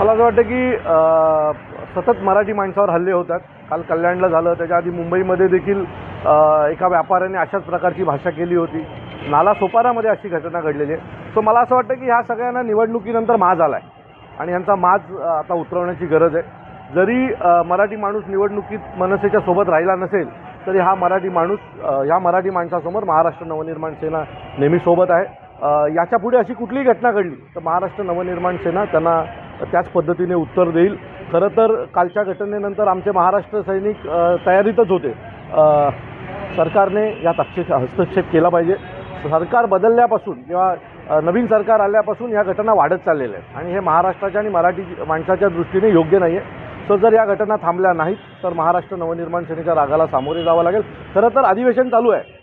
मला असं वाटतं की सतत मराठी माणसावर हल्ले होतात. काल कल्याणला झालं त्याच्या आधी मुंबईमध्ये देखील एका व्यापाऱ्याने अशाच प्रकारची भाषा केली होती. नाला सोपारामध्ये अशी घटना घडलेली आहे. सो मला असं वाटतं की ह्या सगळ्यांना निवडणुकीनंतर माज आला आहे आणि यांचा माज आता उतरवण्याची गरज आहे. जरी मराठी माणूस निवडणुकीत मनसेच्या सोबत राहिला नसेल तरी हा मराठी माणूस ह्या या मराठी माणसासमोर महाराष्ट्र नवनिर्माण सेना नेहमी सोबत आहे. याच्यापुढे अशी कुठलीही घटना घडली तर महाराष्ट्र नवनिर्माण सेना त्यांना त्याच पद्धतीने उत्तर देईल. खरं तर कालच्या घटनेनंतर आमचे महाराष्ट्र सैनिक तयारीतच होते. सरकारने यात हस्तक्षेप हस्तक्षेप केला पाहिजे. सरकार बदलल्यापासून किंवा नवीन सरकार आल्यापासून या घटना वाढत चाललेल्या आहेत. आणि हे महाराष्ट्राच्या आणि मराठी माणसाच्या दृष्टीने योग्य नाही आहे सो जर या घटना थांबल्या नाहीत तर महाराष्ट्र नवनिर्माण सेनेच्या रागाला सामोरे जावं लागेल. खरं तर अधिवेशन चालू आहे.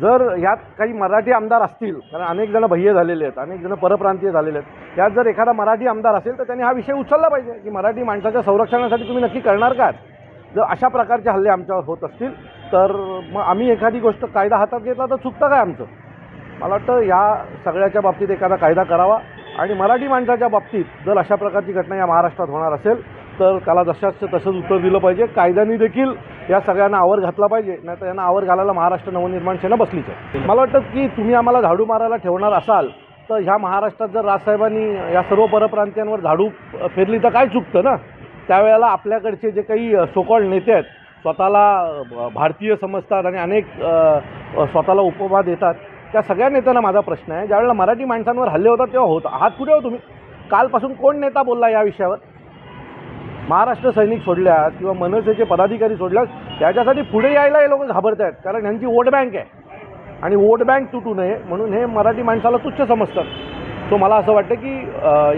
जर यात काही मराठी आमदार असतील कारण अनेक जण भय्य झालेले आहेत अनेक जण परप्रांतीय झालेले आहेत यात जर एखादा मराठी आमदार असेल तर त्यांनी हा विषय उचलला पाहिजे की मराठी माणसाच्या संरक्षणासाठी तुम्ही नक्की करणार काय जर अशा प्रकारचे हल्ले आमच्यावर होत असतील तर मग आम्ही एखादी गोष्ट कायदा हातात घेतला तर चुकतं काय आमचं? मला वाटतं या सगळ्याच्या बाबतीत एखादा कायदा करावा. आणि मराठी माणसाच्या बाबतीत जर अशा प्रकारची घटना या महाराष्ट्रात होणार असेल तर त्याला जशाच तसंच उत्तर दिलं पाहिजे. कायद्याने देखील या सगळ्यांना आवर घातला पाहिजे नाही तर यांना आवर घालायला महाराष्ट्र नवनिर्माण सेना बसलीच आहे. मला वाटतं की तुम्ही आम्हाला झाडू मारायला ठेवणार असाल तर ह्या महाराष्ट्रात जर राजसाहेबांनी या सर्व परप्रांतीयांवर झाडू फेरली तर काय चुकतं ना? त्यावेळेला आपल्याकडचे जे काही सोकॉल नेते आहेत स्वतःला भारतीय समजतात आणि अनेक स्वतःला उपमा देतात. त्या सगळ्या नेत्यांना माझा प्रश्न आहे. ज्यावेळेला मराठी माणसांवर हल्ले होतात तेव्हा होत. आहात कुठे हो तुम्ही? कालपासून कोण नेता बोलला या विषयावर? महाराष्ट्र सैनिक सोडल्यात किंवा मनसेचे पदाधिकारी सोडल्यात त्याच्यासाठी पुढे यायला हे लोक घाबरत आहेत कारण ह्यांची वोट बँक आहे. आणि वोट बँक तुटू नये म्हणून हे मराठी माणसाला तुच्छ समजतात. सो मला असं वाटतं की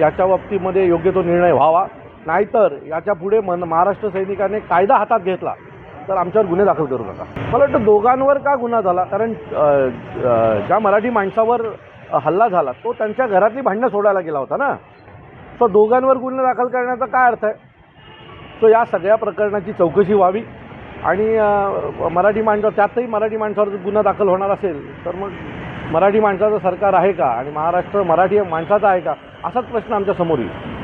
याच्या बाबतीमध्ये योग्य तो निर्णय व्हावा. नाहीतर याच्यापुढे मन महाराष्ट्र सैनिकाने कायदा हातात घेतला तर आमच्यावर गुन्हे दाखल करू नका. मला वाटतं दोघांवर का गुन्हा झाला? कारण ज्या मराठी माणसावर हल्ला झाला तो त्यांच्या घरातली भांडणं सोडायला गेला होता ना? सो दोघांवर गुन्हे दाखल करण्याचा काय अर्थ आहे? सो या सगळ्या प्रकरणाची चौकशी व्हावी. आणि मराठी माणसं त्यातही मराठी माणसावर गुन्हा दाखल होणार असेल तर मग मराठी माणसाचं सरकार आहे का? आणि महाराष्ट्र मराठी माणसाचा आहे का? असाच प्रश्न आमच्यासमोर येईल.